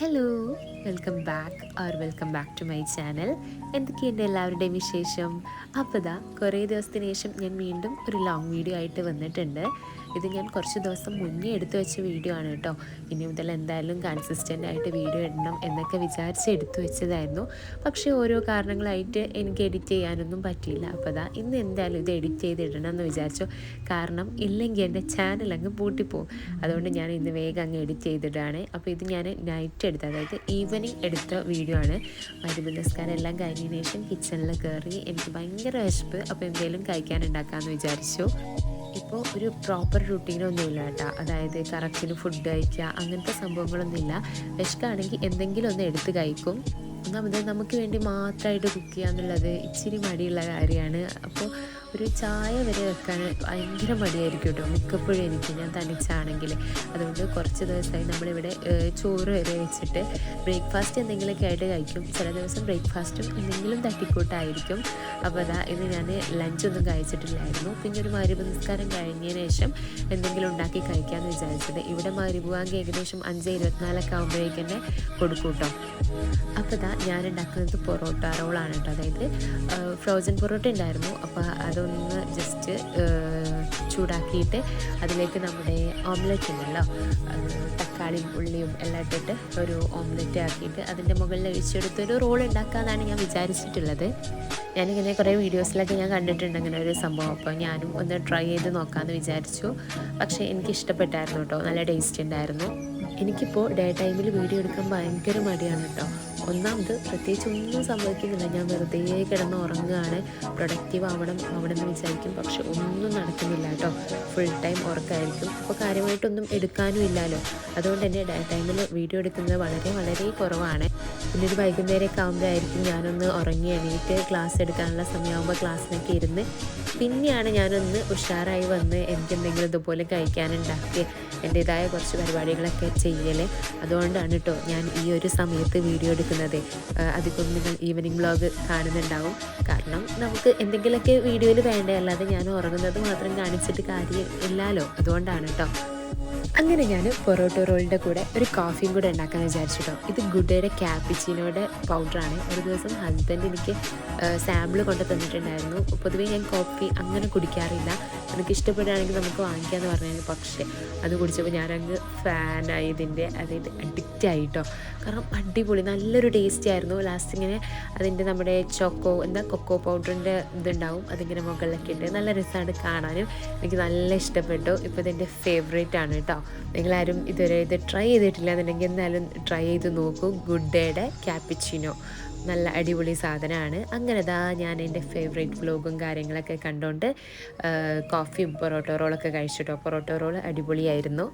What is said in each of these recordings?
Hello welcome back or welcome back to my channel എന്തൊക്കെയുണ്ട് എല്ലാവരുടെയും വിശേഷം? അപ്പോൾ ഇതാ കുറേ ദിവസത്തിന് ശേഷം ഞാൻ വീണ്ടും ഒരു ലോങ് വീഡിയോ ആയിട്ട് വന്നിട്ടുണ്ട്. ഇത് ഞാൻ കുറച്ച് ദിവസം മുന്നേ എടുത്തു വെച്ച വീഡിയോ ആണ് കേട്ടോ. ഇനി മുതൽ എന്തായാലും കൺസിസ്റ്റന്റ് ആയിട്ട് വീഡിയോ ഇടണം എന്നൊക്കെ വിചാരിച്ച് എടുത്തു വെച്ചതായിരുന്നു. പക്ഷേ ഓരോ കാരണങ്ങളായിട്ട് എനിക്ക് എഡിറ്റ് ചെയ്യാനൊന്നും പറ്റിയില്ല. അപ്പോൾ അതാ ഇന്ന് എന്തായാലും ഇത് എഡിറ്റ് ചെയ്ത് ഇടണം എന്ന് വിചാരിച്ചു. കാരണം ഇല്ലെങ്കിൽ എന്റെ ചാനൽ അങ്ങ് പൂട്ടിപ്പോവും. അതുകൊണ്ട് ഞാൻ ഇന്ന് വേഗം അങ്ങ് എഡിറ്റ് ചെയ്തിടുകയാണ്. അപ്പോൾ ഇത് ഞാൻ നൈറ്റ് എടുത്ത അതായത് ഈവനിങ് എടുത്ത വീഡിയോ ആണ്. മരുന്ന് നിസ്കാരം എല്ലാം കഴിഞ്ഞതിന് ശേഷം കിച്ചണിൽ കയറി എനിക്ക് ഭയങ്കര വിശപ്പ്. അപ്പോൾ എന്തെങ്കിലും കഴിക്കാൻ ഉണ്ടാക്കാമെന്ന് വിചാരിച്ചു. ഇപ്പോൾ ഒരു പ്രോപ്പർ റുട്ടീനൊന്നുമില്ല കേട്ടോ. അതായത് കറക്റ്റിന് ഫുഡ് കഴിക്കുക അങ്ങനത്തെ സംഭവങ്ങളൊന്നുമില്ല. വിശക്കാണെങ്കിൽ എന്തെങ്കിലും ഒന്ന് എടുത്ത് കഴിക്കും. ഒന്നാമത് നമുക്ക് വേണ്ടി മാത്രമായിട്ട് കുക്ക് ചെയ്യുക എന്നുള്ളത് ഇച്ചിരി മടിയുള്ള കാര്യമാണ്. അപ്പോൾ ഒരു ചായ വരെ വെക്കാൻ ഭയങ്കര മടിയായിരിക്കും കേട്ടോ. മിക്കപ്പോഴും എനിക്ക് ഞാൻ തനിച്ചാണെങ്കിൽ. അതുകൊണ്ട് കുറച്ച് ദിവസമായി നമ്മളിവിടെ ചോറ് വരെ വെച്ചിട്ട് ബ്രേക്ക്ഫാസ്റ്റ് എന്തെങ്കിലുമൊക്കെ ആയിട്ട് കഴിക്കും. ചില ദിവസം ബ്രേക്ക്ഫാസ്റ്റും എന്തെങ്കിലും തട്ടിക്കൂട്ടായിരിക്കും. അപ്പോൾ അതാ ഇന്ന് ഞാൻ ലഞ്ചൊന്നും കഴിച്ചിട്ടില്ലായിരുന്നു. പിന്നെ ഒരു മരുഭ നിസ്കാരം കഴിഞ്ഞതിന് ശേഷം എന്തെങ്കിലും ഉണ്ടാക്കി കഴിക്കാമെന്ന് വിചാരിച്ചത്. ഇവിടെ മരുഭുവാങ്കി ഏകദേശം അഞ്ച് ഇരുപത്തിനാലൊക്കെ ആകുമ്പോഴേക്കും തന്നെ കൊടുക്കും കേട്ടോ. അപ്പോൾ ഇതാ ഞാൻ ഉണ്ടാക്കുന്നത് പൊറോട്ട റോളാണ് കേട്ടോ. അതായത് ഫ്രോസൺ പൊറോട്ട ഉണ്ടായിരുന്നു. അപ്പോൾ അതൊന്ന് ജസ്റ്റ് ചൂടാക്കിയിട്ട് അതിലേക്ക് നമ്മുടെ ഓംലെറ്റ് ഉണ്ടല്ലോ തക്കാളിയും ഉള്ളിയും എല്ലാം ഇട്ടിട്ട് ഒരു ഓംലെറ്റ് ആക്കിയിട്ട് അതിന്റെ മുകളിൽ ഒഴിച്ചെടുത്തൊരു റോൾ ഉണ്ടാക്കാമെന്നാണ് ഞാൻ വിചാരിച്ചിട്ടുള്ളത്. ഞാനിങ്ങനെ കുറേ വീഡിയോസിലൊക്കെ ഞാൻ കണ്ടിട്ടുണ്ട് അങ്ങനെ ഒരു സംഭവം. അപ്പോൾ ഞാനും ഒന്ന് ട്രൈ ചെയ്ത് നോക്കാമെന്ന് വിചാരിച്ചു. പക്ഷേ എനിക്ക് ഇഷ്ടപ്പെട്ടായിരുന്നു കേട്ടോ. നല്ല ടേസ്റ്റ് ഉണ്ടായിരുന്നു. എനിക്കിപ്പോൾ ഡേ ടൈമിൽ വീഡിയോ എടുക്കാൻ ഭയങ്കര മടിയാണ് കേട്ടോ ഒന്നാമത് പ്രത്യേകിച്ച് ഒന്നും സംഭവിക്കുന്നില്ല. ഞാൻ വെറുതെ കിടന്ന് ഉറങ്ങുകയാണ്. പ്രൊഡക്റ്റീവ് ആവണം അവിടെ നിന്ന് വിചാരിക്കും. പക്ഷെ ഒന്നും നടക്കുന്നില്ല കേട്ടോ ഫുൾ ടൈം ഉറക്കമായിരിക്കും അപ്പോൾ കാര്യമായിട്ടൊന്നും എടുക്കാനും ഇല്ലല്ലോ അതുകൊണ്ട് തന്നെ ഡേ ടൈമിൽ വീഡിയോ എടുക്കുന്നത് വളരെ വളരെ കുറവാണ്. പിന്നെ ഒരു വൈകുന്നേരമൊക്കെ ആകുമ്പോഴായിരിക്കും ഞാനൊന്ന് ഉറങ്ങി എണീറ്റ് ക്ലാസ് എടുക്കാനുള്ള സമയമാകുമ്പോൾ ക്ലാസ്സിനൊക്കെ ഇരുന്ന് പിന്നെയാണ് ഞാനൊന്ന് ഉഷാറായി വന്ന് എനിക്കെന്തെങ്കിലും ഇതുപോലെ കഴിക്കാനുണ്ടാക്കി എന്റെതായ കുറച്ച് പരിപാടികളൊക്കെ ചെയ്യൽ. അതുകൊണ്ടാണ് കേട്ടോ ഞാൻ ഈ ഒരു സമയത്ത് വീഡിയോ എടുക്കുന്നത്. അധികം നിങ്ങൾ ഈവനിങ് വ്ളോഗ് കാണുന്നുണ്ടാവും. കാരണം നമുക്ക് എന്തെങ്കിലുമൊക്കെ വീഡിയോയിൽ വേണ്ടേ? അല്ലാതെ ഞാൻ ഉറങ്ങുന്നത് മാത്രം കാണിച്ചിട്ട് കാര്യം ഇല്ലല്ലോ അതുകൊണ്ടാണ് കേട്ടോ അങ്ങനെ ഞാൻ പൊറോട്ട റോളിന്റെ കൂടെ ഒരു കോഫിയും കൂടെ ഉണ്ടാക്കാമെന്ന് വിചാരിച്ചിട്ടോ. ഇത് ഗുഡയുടെ ക്യാപിച്ചിനോടെ പൗഡറാണ് ഒരു ദിവസം ഹസ്ബൻഡ് എനിക്ക് സാമ്പിൾ കൊണ്ട് തന്നിട്ടുണ്ടായിരുന്നു. പൊതുവേ ഞാൻ കോഫി അങ്ങനെ കുടിക്കാറില്ല. എനിക്ക് ഇഷ്ടപ്പെടുകയാണെങ്കിൽ നമുക്ക് വാങ്ങിക്കാമെന്ന് പറഞ്ഞാൽ പക്ഷേ അത് കുടിച്ചപ്പോൾ ഞാനങ്ങ് ഫാനായി ഇതിന്റെ അതായത് അഡിക്റ്റ് ആയിട്ടോ. കാരണം അടിപൊളി നല്ലൊരു ടേസ്റ്റ് ആയിരുന്നു. ലാസ്റ്റ് ഇങ്ങനെ അതിന്റെ നമ്മുടെ ചോക്കോ എന്താ കൊക്കോ പൗഡറിന്റെ ഇതുണ്ടാവും. അതിങ്ങനെ മുകളിലൊക്കെ ഉണ്ട് നല്ല രസമാണ് കാണാനും. എനിക്ക് നല്ല ഇഷ്ടപ്പെട്ടു. ഇപ്പോൾ ഇതെന്റെ ഫേവറേറ്റ് ആണ് കേട്ടോ നിങ്ങളാരും ഇതുവരെ ഇത് ട്രൈ ചെയ്തിട്ടില്ല എന്നുണ്ടെങ്കിൽ എന്തായാലും ട്രൈ ചെയ്ത് നോക്കൂ. ഗുഡ് ഡേയുടെ ക്യാപ്പിച്ചിനോ നല്ല അടിപൊളി സാധനമാണ്. അങ്ങനെ ഇതാ ഞാൻ എന്റെ ഫേവറേറ്റ് വ്ലോഗും കാര്യങ്ങളൊക്കെ കണ്ടുകൊണ്ട് കോഫിയും പൊറോട്ടോ റോളൊക്കെ കഴിച്ചിട്ടോ. പൊറോട്ടോ റോൾ അടിപൊളിയായിരുന്നു.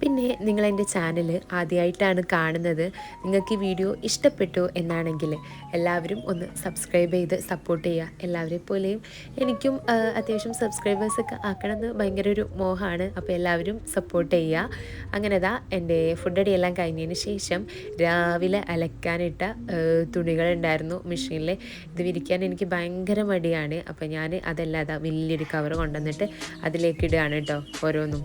പിന്നെ നിങ്ങൾ എന്റെ ചാനൽ ആദ്യമായിട്ടാണ് കാണുന്നത്. നിങ്ങൾക്ക് ഈ വീഡിയോ ഇഷ്ടപ്പെട്ടു എന്നാണെങ്കിൽ എല്ലാവരും ഒന്ന് സബ്സ്ക്രൈബ് ചെയ്ത് സപ്പോർട്ട് ചെയ്യുക. എല്ലാവരെ പോലെയും എനിക്കും അത്യാവശ്യം സബ്സ്ക്രൈബേഴ്സൊക്കെ ആക്കണമെന്ന് ഭയങ്കര ഒരു മോഹമാണ്. അപ്പോൾ എല്ലാവരും സപ്പോർട്ട് ചെയ്യുക. അങ്ങനെ ദാ എന്റെ ഫുഡ് എല്ലാം കഴിഞ്ഞതിന് ശേഷം രാവിലെ അലക്കാനിട്ട തുണികളുണ്ടായിരുന്നു മെഷീനിൽ ഇത് വിരിക്കാൻ എനിക്ക് ഭയങ്കര മടിയാണ്. അപ്പോൾ ഞാൻ അതല്ലാതെ അതാ വലിയൊരു കവർ കൊണ്ടുവന്നിട്ട് അതിലേക്ക് ഇടുകയാണ് കേട്ടോ ഓരോന്നും.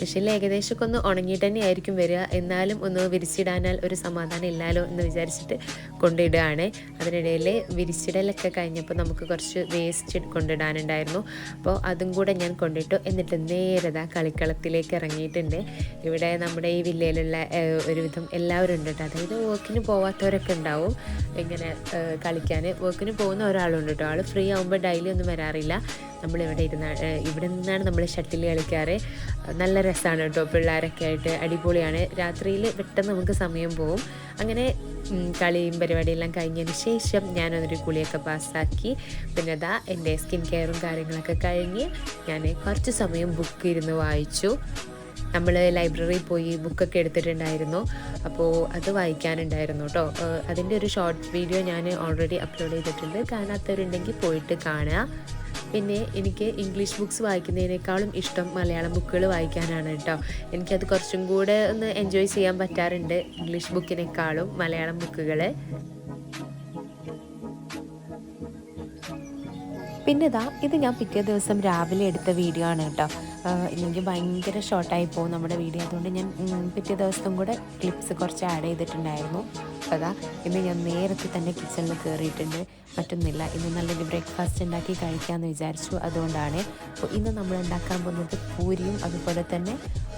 മെഷീനിൽ ഏകദേശമൊക്കെ ഒന്ന് ഉണങ്ങിയിട്ട് തന്നെ ആയിരിക്കും വരിക. എന്നാലും ഒന്ന് വിരിച്ചിടാനാൽ ഒരു സമാധാനം ഇല്ലാലോ എന്ന് വിചാരിച്ചിട്ട് കൊണ്ടിടുകയാണ്. അതിനിടയിൽ വിരിച്ചിടലൊക്കെ കഴിഞ്ഞപ്പോൾ നമുക്ക് കുറച്ച് വേസ്റ്റ് കൊണ്ടിടാനുണ്ടായിരുന്നു. അപ്പോൾ അതും കൂടെ ഞാൻ കൊണ്ടിട്ടു. എന്നിട്ട് നേരെ ദാ കളിക്കളത്തിലേക്ക് ഇറങ്ങിയിട്ടുണ്ട്. ഇവിടെ നമ്മുടെ ഈ വില്ലയിലുള്ള ഒരുവിധം എല്ലാവരും ഉണ്ട് കേട്ടോ. അതായത് വർക്കിന് പോവാത്തവരൊക്കെ ഉണ്ടാവും. ഇങ്ങനെ കളിക്കാൻ വർക്കിന് പോകുന്ന ഒരാളുണ്ട് കേട്ടോ. ആൾ ഫ്രീ ആകുമ്പോൾ ഡെയിലി ഒന്നും വരാറില്ല. നമ്മളിവിടെ ഇരുന്ന ഇവിടെ നിന്നാണ് നമ്മൾ ഷട്ടിൽ കളിക്കാറ്. നല്ല രസമാണ് കേട്ടോ. പിള്ളേരൊക്കെ ആയിട്ട് അടിപൊളിയാണ്. രാത്രിയിൽ പെട്ടെന്ന് നമുക്ക് സമയം പോവും. അങ്ങനെ കളിയും പരിപാടിയെല്ലാം കഴിഞ്ഞതിന് ശേഷം ഞാനതൊരു കുളിയൊക്കെ പാസ്സാക്കി. പിന്നെ അതാ എന്റെ സ്കിൻ കെയറും കാര്യങ്ങളൊക്കെ കഴിഞ്ഞ് ഞാൻ കുറച്ച് സമയം ബുക്ക് ഇരുന്ന് വായിച്ചു. നമ്മൾ ലൈബ്രറിയിൽ പോയി ബുക്കൊക്കെ എടുത്തിട്ടുണ്ടായിരുന്നു. അപ്പോൾ അത് വായിക്കാനുണ്ടായിരുന്നു കേട്ടോ അതിന്റെ ഒരു ഷോർട്ട് വീഡിയോ ഞാൻ ഓൾറെഡി അപ്ലോഡ് ചെയ്തിട്ടുണ്ട്. കാണാത്തവരുണ്ടെങ്കിൽ പോയിട്ട് കാണുക. പിന്നെ എനിക്ക് ഇംഗ്ലീഷ് ബുക്സ് വായിക്കുന്നതിനേക്കാളും ഇഷ്ടം മലയാളം ബുക്കുകൾ വായിക്കാനാണ് കേട്ടോ എനിക്കത് കുറച്ചും കൂടെ ഒന്ന് എൻജോയ് ചെയ്യാൻ പറ്റാറുണ്ട് ഇംഗ്ലീഷ് ബുക്കിനേക്കാളും മലയാളം ബുക്കുകൾ പിന്നെ ഇതാ ഞാൻ പിറ്റേ ദിവസം രാവിലെ എടുത്ത വീഡിയോ ആണ് കേട്ടോ ഇല്ലെങ്കിൽ ഭയങ്കര ഷോർട്ടായി പോകും നമ്മുടെ വീഡിയോ അതുകൊണ്ട് ഞാൻ പിറ്റേ ദിവസം കൂടെ ക്ലിപ്സ് കുറച്ച് ആഡ് ചെയ്തിട്ടുണ്ടായിരുന്നു. അപ്പോൾ അതാ ഇന്ന് ഞാൻ നേരത്തെ തന്നെ കിച്ചണിൽ കയറിയിട്ടുണ്ട്. മറ്റൊന്നില്ല ഇന്ന് നല്ലൊരു ബ്രേക്ക്ഫാസ്റ്റ് ഉണ്ടാക്കി കഴിക്കാമെന്ന് വിചാരിച്ചു. അതുകൊണ്ടാണ്. അപ്പോൾ ഇന്ന് നമ്മൾ ഉണ്ടാക്കാൻ പോകുന്നത് പൂരിയും അതുപോലെ തന്നെ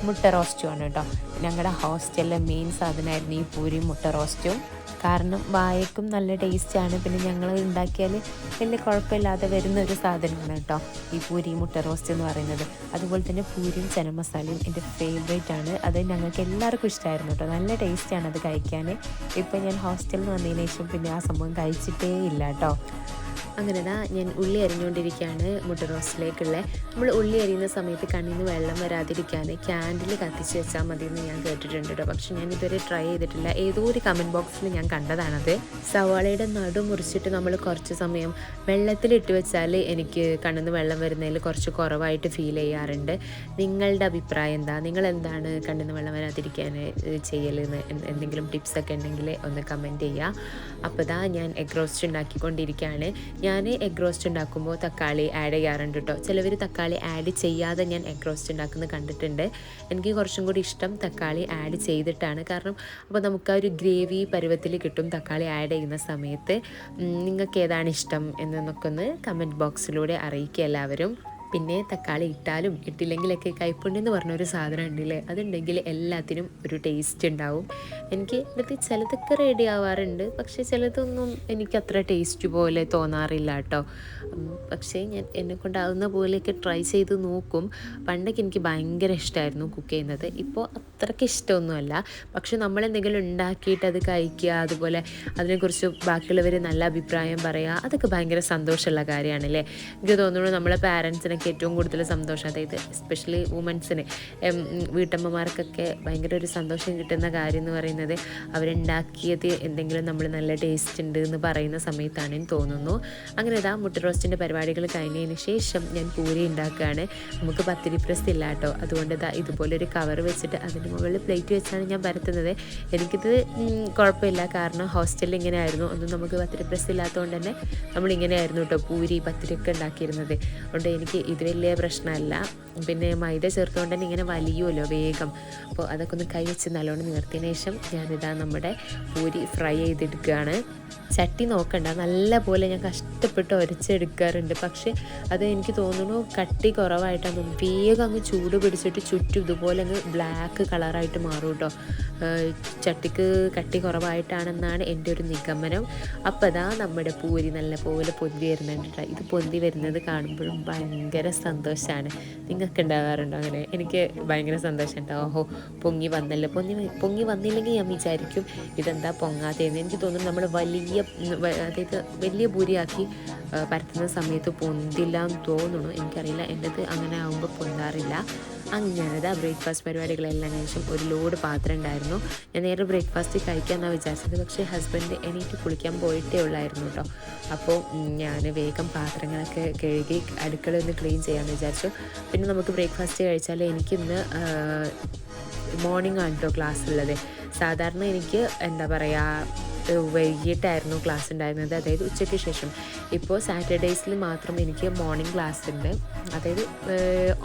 മുട്ട റോസ്റ്റും ആണ് കേട്ടോ. ഞങ്ങളുടെ ഹോസ്റ്റലിലെ മെയിൻ സാധനമായിരുന്നു ഈ പൂരിയും മുട്ട റോസ്റ്റും കാരണം വായക്കും നല്ല ടേസ്റ്റാണ് പിന്നെ ഞങ്ങൾ ഉണ്ടാക്കിയാൽ വലിയ കുഴപ്പമില്ലാതെ വരുന്ന ഒരു സാധനമാണ് കേട്ടോ ഈ പൂരി മുട്ട റോസ്റ്റ് എന്ന് പറയുന്നത്. അതുപോലെ തന്നെ പൂരിയും ചന മസാലയും എന്റെ ഫേവറേറ്റ് ആണ്. അത് ഞങ്ങൾക്ക് എല്ലാവർക്കും ഇഷ്ടമായിരുന്നു കേട്ടോ. നല്ല ടേസ്റ്റാണ് അത് കഴിക്കാൻ ഇപ്പം ഞാൻ ഹോസ്റ്റലിൽ വന്നതിന് ശേഷം പിന്നെ ആ സംഭവം കഴിച്ചിട്ടേ ഇല്ല കേട്ടോ അങ്ങനെ ദാ ഞാൻ ഉള്ളി അരിഞ്ഞുകൊണ്ടിരിക്കുകയാണ് മുട്ട റോസ്റ്റിലേക്കുള്ള. നമ്മൾ ഉള്ളി അരിയുന്ന സമയത്ത് കണ്ണിൽ നിന്ന് വെള്ളം വരാതിരിക്കാൻ ക്യാൻഡിൽ കത്തിച്ച് വെച്ചാൽ മതി എന്ന് ഞാൻ കേട്ടിട്ടുണ്ട് കേട്ടോ പക്ഷെ ഞാൻ ഇതുവരെ ട്രൈ ചെയ്തിട്ടില്ല. ഏതോ ഒരു കമന്റ് ബോക്സിൽ ഞാൻ കണ്ടതാണത്. സവാളയുടെ നടു മുറിച്ചിട്ട് നമ്മൾ കുറച്ച് സമയം വെള്ളത്തിലിട്ട് വെച്ചാൽ എനിക്ക് കണ്ണിൽ നിന്ന് വെള്ളം വരുന്നതിൽ കുറച്ച് കുറവായിട്ട് ഫീൽ ചെയ്യാറുണ്ട്. നിങ്ങളുടെ അഭിപ്രായം എന്താ? നിങ്ങൾ എന്താണ് കണ്ണിൽ നിന്ന് വെള്ളം വരാതിരിക്കാൻ ചെയ്യലെന്ന് എന്തെങ്കിലും ടിപ്സൊക്കെ ഉണ്ടെങ്കിൽ ഒന്ന് കമന്റ് ചെയ്യുക. അപ്പോൾ ഇതാ ഞാൻ എഗ് റോസ്റ്റ് ഉണ്ടാക്കിക്കൊണ്ടിരിക്കുകയാണ്. ഞാൻ എഗ് റോസ്റ്റ് ഉണ്ടാക്കുമ്പോൾ തക്കാളി ആഡ് ചെയ്യാറുണ്ട് കേട്ടോ ചിലവർ തക്കാളി ആഡ് ചെയ്യാതെ ഞാൻ എഗ് റോസ്റ്റ് ഉണ്ടാക്കുന്നത് കണ്ടിട്ടുണ്ട്. എനിക്ക് കുറച്ചും കൂടി ഇഷ്ടം തക്കാളി ആഡ് ചെയ്തിട്ടാണ്. കാരണം അപ്പോൾ നമുക്ക് ആ ഒരു ഗ്രേവി പരുവത്തിൽ കിട്ടും തക്കാളി ആഡ് ചെയ്യുന്ന സമയത്ത്. നിങ്ങൾക്ക് ഏതാണ് ഇഷ്ടം എന്നൊക്കെ ഒന്ന് കമന്റ് ബോക്സിലൂടെ അറിയിക്കുക എല്ലാവരും. പിന്നെ തക്കാളി ഇട്ടാലും ഇട്ടില്ലെങ്കിലൊക്കെ കൈപ്പുണ്ണി എന്ന് പറഞ്ഞൊരു സാധനം ഉണ്ടല്ലേ? അതുണ്ടെങ്കിൽ എല്ലാത്തിനും ഒരു ടേസ്റ്റ് ഉണ്ടാവും. എനിക്ക് എന്നിട്ട് ചിലതൊക്കെ റെഡി ആവാറുണ്ട്. പക്ഷേ ചിലതൊന്നും എനിക്ക് അത്ര ടേസ്റ്റ് പോലെ തോന്നാറില്ല കേട്ടോ. പക്ഷേ ഞാൻ എന്നെ കൊണ്ടാവുന്ന പോലെയൊക്കെ ട്രൈ ചെയ്ത് നോക്കും. പണ്ടൊക്കെ എനിക്ക് ഭയങ്കര ഇഷ്ടമായിരുന്നു കുക്ക് ചെയ്യുന്നത്. ഇപ്പോൾ അത്രയ്ക്ക് ഇഷ്ടമൊന്നുമല്ല. പക്ഷെ നമ്മളെന്തെങ്കിലും ഉണ്ടാക്കിയിട്ട് അത് കഴിക്കുക അതുപോലെ അതിനെക്കുറിച്ച് ബാക്കിയുള്ളവർ നല്ല അഭിപ്രായം പറയുക അതൊക്കെ ഭയങ്കര സന്തോഷമുള്ള കാര്യമാണല്ലേ? എനിക്ക് തോന്നുന്നു നമ്മളെ പാരൻസിനൊക്കെ ഏറ്റവും കൂടുതൽ സന്തോഷം അതായത് എസ്പെഷ്യലി വുമൻസിന് വീട്ടമ്മമാർക്കൊക്കെ ഭയങ്കര ഒരു സന്തോഷം കിട്ടുന്ന കാര്യം എന്ന് പറയുന്നത് അവരുണ്ടാക്കിയത് എന്തെങ്കിലും നമ്മൾ നല്ല ടേസ്റ്റ് ഉണ്ട് എന്ന് പറയുന്ന സമയത്താണ് എന്ന് തോന്നുന്നു. അങ്ങനെ ഇതാ മുട്ട റോസ്റ്റിന്റെ പരിപാടികൾ കഴിഞ്ഞതിന് ശേഷം ഞാൻ പൂരി ഉണ്ടാക്കുകയാണ്. നമുക്ക് പത്തിരി പ്രസ് ഇല്ല കേട്ടോ. അതുകൊണ്ട് ഇതാ ഇതുപോലൊരു കവർ വെച്ചിട്ട് അതിന് മുകളിൽ പ്ലേറ്റ് വെച്ചാണ് ഞാൻ പരത്തുന്നത്. എനിക്കിത് കുഴപ്പമില്ല. കാരണം ഹോസ്റ്റലിൽ ഇങ്ങനെ ആയിരുന്നു. ഒന്നും നമുക്ക് പത്തിരി പ്രസ് ഇല്ലാത്തതുകൊണ്ട് തന്നെ നമ്മളിങ്ങനെയായിരുന്നു കേട്ടോ പൂരി പത്തിരിയൊക്കെ ഉണ്ടാക്കിയിരുന്നത്. അതുകൊണ്ട് എനിക്ക് ഇത് വലിയ പ്രശ്നമല്ല. പിന്നെ മൈദ ചേർത്തുകൊണ്ട് തന്നെ ഇങ്ങനെ വലിയുമല്ലോ വേഗം. അപ്പോൾ അതൊക്കെ ഒന്ന് കൈ വെച്ച് നല്ലോണം നിർത്തിയതിനു ശേഷം ഞാനിതാ നമ്മുടെ പൂരി ഫ്രൈ ചെയ്തെടുക്കുകയാണ്. ചട്ടി നോക്കണ്ട നല്ല പോലെ ഞാൻ കഷ്ടപ്പെട്ട് ഉരച്ചെടുക്കാറുണ്ട് പക്ഷേ അത് എനിക്ക് തോന്നുന്നു കട്ടി കുറവായിട്ടാണ് വേഗം അങ്ങ് ചൂട് പിടിച്ചിട്ട് ചുറ്റും ഇതുപോലെ അങ്ങ് ബ്ലാക്ക് കളറായിട്ട് മാറും കേട്ടോ ചട്ടിക്ക് കട്ടി കുറവായിട്ടാണെന്നാണ് എന്റെ ഒരു നിഗമനം. അപ്പോൾ അതാ നമ്മുടെ പൂരി നല്ല പോലെ പൊന്തി വരുന്നുണ്ട്. ഇത് പൊന്തി വരുന്നത് കാണുമ്പോഴും ഭയങ്കര സന്തോഷമാണ് നിങ്ങൾക്ക് ഉണ്ടാകാറുണ്ടോ അങ്ങനെ? എനിക്ക് ഭയങ്കര സന്തോഷം ഉണ്ടാവും ഓഹോ പൊങ്ങി വന്നല്ലോ. പൊങ്ങി പൊങ്ങി വന്നില്ലെങ്കിൽ ഞാൻ വിചാരിക്കും ഇതെന്താ പൊങ്ങാത്തതെന്ന് എനിക്ക് തോന്നുന്നു നമ്മൾ വലിയ അതായത് വലിയ പൂരിയാക്കി ആ, പരത്തുന്ന സമയത്ത് പൊന്തില്ല എന്ന് തോന്നുന്നു. എനിക്കറിയില്ല. എന്റെത് അങ്ങനെ ആകുമ്പോൾ പൊന്താറില്ല. അങ്ങനത്തെ ബ്രേക്ക്ഫാസ്റ്റ് പരിപാടികളെല്ലാം ശേഷം ഒരു ലോഡ് പാത്രം ഉണ്ടായിരുന്നു. ഞാൻ നേരെ ബ്രേക്ക്ഫാസ്റ്റ് കഴിക്കാമെന്നാണ് വിചാരിച്ചത്. പക്ഷേ ഹസ്ബൻഡ് എണീറ്റ് കുളിക്കാൻ പോയിട്ടേ ഉള്ളായിരുന്നു കേട്ടോ അപ്പോൾ ഞാൻ വേഗം പാത്രങ്ങളൊക്കെ കഴുകി അടുക്കള ഒന്ന് ക്ലീൻ ചെയ്യാമെന്ന് വിചാരിച്ചു. പിന്നെ നമുക്ക് ബ്രേക്ക്ഫാസ്റ്റ് കഴിച്ചാൽ എനിക്കിന്ന് മോർണിംഗ് ആണ് കേട്ടോ ക്ലാസ് ഉള്ളത് സാധാരണ എനിക്ക് എന്താ പറയുക വൈകിട്ടായിരുന്നു ക്ലാസ് ഉണ്ടായിരുന്നത് അതായത് ഉച്ചയ്ക്ക് ശേഷം. ഇപ്പോൾ സാറ്റർഡേയ്സിൽ മാത്രം എനിക്ക് മോർണിംഗ് ക്ലാസ് ഉണ്ട് അതായത്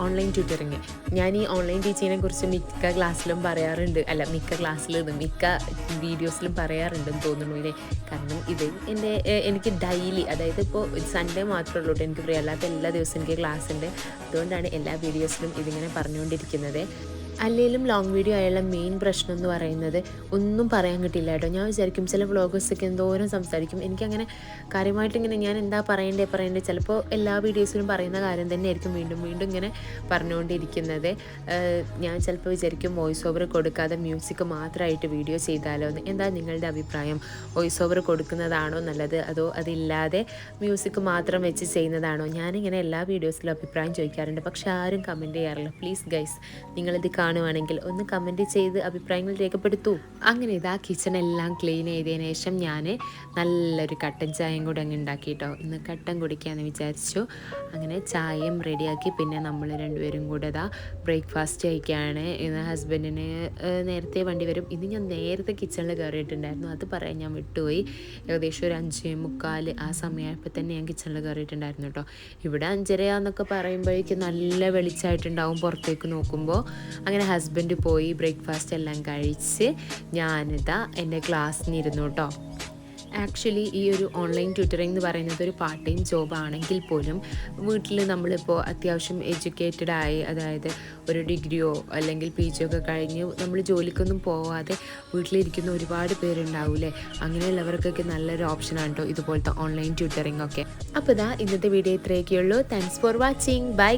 ഓൺലൈൻ ട്യൂട്ടറിങ്. ഞാൻ ഈ ഓൺലൈൻ ടീച്ചിങ്ങിനെ കുറിച്ച് മിക്ക ക്ലാസ്സിലും പറയാറുണ്ട്. അല്ല മിക്ക ക്ലാസ്സിലും മിക്ക വീഡിയോസിലും പറയാറുണ്ടെന്ന് തോന്നുന്നു ഇല്ലേ? കാരണം ഇത് എന്റെ എനിക്ക് ഡെയിലി അതായത് ഇപ്പോൾ സൺഡേ മാത്രമേ ഉള്ളൂട്ടോ എനിക്ക് ഫ്രീ. അല്ലാത്ത എല്ലാ ദിവസവും എനിക്ക് ക്ലാസ് ഉണ്ട് അതുകൊണ്ടാണ് എല്ലാ വീഡിയോസിലും ഇതിങ്ങനെ പറഞ്ഞുകൊണ്ടിരിക്കുന്നത്. അല്ലെങ്കിലും ലോങ് വീഡിയോ ആയുള്ള മെയിൻ പ്രശ്നം എന്ന് പറയുന്നത് ഒന്നും പറയാൻ കിട്ടില്ല കേട്ടോ. ഞാൻ വിചാരിക്കും ചില വ്ളോഗേഴ്സൊക്കെ എന്തോരം സംസാരിക്കും. എനിക്കങ്ങനെ കാര്യമായിട്ട് ഇങ്ങനെ ഞാൻ എന്താ പറയണ്ടേ പറയണ്ടേ ചിലപ്പോൾ എല്ലാ വീഡിയോസിലും പറയുന്ന കാര്യം തന്നെ ആയിരിക്കും വീണ്ടും വീണ്ടും ഇങ്ങനെ പറഞ്ഞുകൊണ്ടിരിക്കുന്നത്. ഞാൻ ചിലപ്പോൾ വിചാരിക്കും വോയിസ് ഓവർ കൊടുക്കാതെ മ്യൂസിക് മാത്രമായിട്ട് വീഡിയോ ചെയ്താലോ എന്ന്. എന്താ നിങ്ങളുടെ അഭിപ്രായം? വോയിസ് ഓവർ കൊടുക്കുന്നതാണോ നല്ലത്? അതോ അതില്ലാതെ മ്യൂസിക് മാത്രം വെച്ച് ചെയ്യുന്നതാണോ? ഞാനിങ്ങനെ എല്ലാ വീഡിയോസിലും അഭിപ്രായം ചോദിക്കാറുണ്ട്. പക്ഷെ ആരും കമന്റ് ചെയ്യാറില്ല. പ്ലീസ് ഗൈസ് നിങ്ങളിത് കാണുവാണെങ്കിൽ ഒന്ന് കമന്റ് ചെയ്ത് അഭിപ്രായങ്ങൾ രേഖപ്പെടുത്തൂ. അങ്ങനെ ഇതാ കിച്ചൺ എല്ലാം ക്ലീൻ ചെയ്തതിന് ശേഷം ഞാൻ നല്ലൊരു കട്ടൻ ചായയും കൂടെ അങ്ങ് ഉണ്ടാക്കി കേട്ടോ ഇന്ന് കട്ടൻ കുടിക്കാമെന്ന് വിചാരിച്ചു. അങ്ങനെ ചായയും റെഡിയാക്കി പിന്നെ നമ്മൾ രണ്ടുപേരും കൂടെ ഇതാ ബ്രേക്ക്ഫാസ്റ്റ് കഴിക്കുകയാണ് ഇന്ന് ഹസ്ബൻഡിന് നേരത്തെ വണ്ടി വരും. ഇന്ന് ഞാൻ നേരത്തെ കിച്ചണിൽ കയറിയിട്ടുണ്ടായിരുന്നു അത് പറയാൻ ഞാൻ വിട്ടുപോയി. ഏകദേശം ഒരു അഞ്ച് മുക്കാൽ ആ സമയമായപ്പോൾ തന്നെ ഞാൻ കിച്ചണിൽ കയറിയിട്ടുണ്ടായിരുന്നു കേട്ടോ ഇവിടെ അഞ്ചരയാന്നൊക്കെ പറയുമ്പോഴേക്കും നല്ല വെളിച്ചമായിട്ടുണ്ടാവും പുറത്തേക്ക് നോക്കുമ്പോൾ അങ്ങനെ ഹസ്ബൻഡ് പോയി ബ്രേക്ക്ഫാസ്റ്റ് എല്ലാം കഴിച്ച് ഞാനിതാ എന്റെ ക്ലാസ്സിന് ഇരുന്നു കേട്ടോ ആക്ച്വലി ഈ ഒരു ഓൺലൈൻ ട്യൂറ്ററിംഗ് എന്ന് പറയുന്നത് ഒരു പാർട്ട് ടൈം ജോബ് ആണെങ്കിൽ പോലും വീട്ടിൽ നമ്മളിപ്പോൾ അത്യാവശ്യം എഡ്യൂക്കേറ്റഡ് ആയി അതായത് ഒരു ഡിഗ്രിയോ അല്ലെങ്കിൽ പി ജി ഒക്കെ കഴിഞ്ഞ് നമ്മൾ ജോലിക്കൊന്നും പോവാതെ വീട്ടിലിരിക്കുന്ന ഒരുപാട് പേരുണ്ടാവൂലേ അങ്ങനെയുള്ളവർക്കൊക്കെ നല്ലൊരു ഓപ്ഷനാണ് കേട്ടോ ഇതുപോലത്തെ ഓൺലൈൻ ട്യൂറ്ററിംഗ് ഒക്കെ. അപ്പോൾ ഇതാ ഇന്നത്തെ video ഇത്രയൊക്കെയുള്ളൂ. Thanks for watching bye